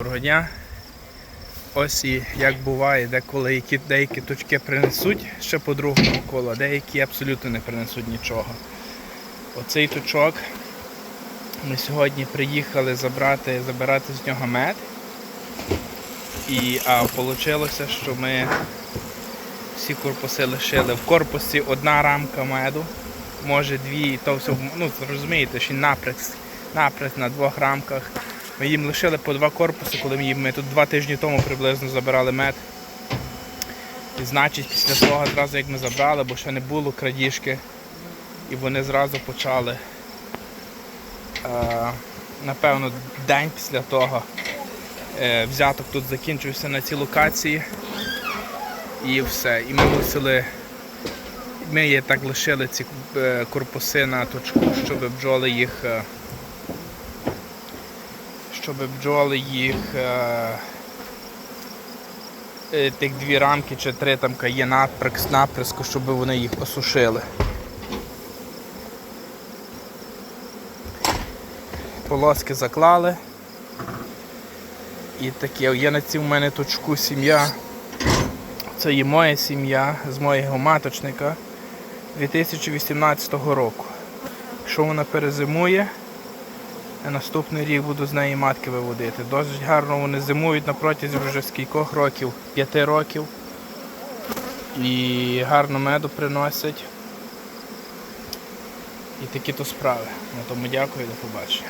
Доброго дня. Ось і як буває, деколи які деякі точки принесуть ще по другому колу, деякі абсолютно не принесуть нічого. Оцей точок ми сьогодні приїхали забрати, забирати з нього мед. І а вийшло, що ми всі корпуси лишили. В корпусі одна рамка меду, може дві, то все, ну розумієте, що напряг, напряг на двох рамках. Ми їм лишили по два корпуси, коли ми їм ми тут два тижні тому приблизно забирали мед. І значить, після того одразу як ми забрали, бо ще не було крадіжки, і вони зразу почали. Е, напевно, день після того е, взяток тут закінчився на цій локації. І все. І ми мусили. Ми так лишили ці е, корпуси на точку, щоб бджоли їх. Щоб бджоли їх е, е, тих дві рамки чи три там є наприск, наприску, щоб вони їх осушили. Полоски заклали. І таке, є на цій в мене точку сім'я. Це є моя сім'я з моєго маточника 2018 року. Якщо вона перезимує, наступний рік буду з неї матки виводити. Досить гарно вони зимують на протязі вже скількох років, п'яти років. І гарно меду приносять. І такі то справи. На тому дякую, до побачення.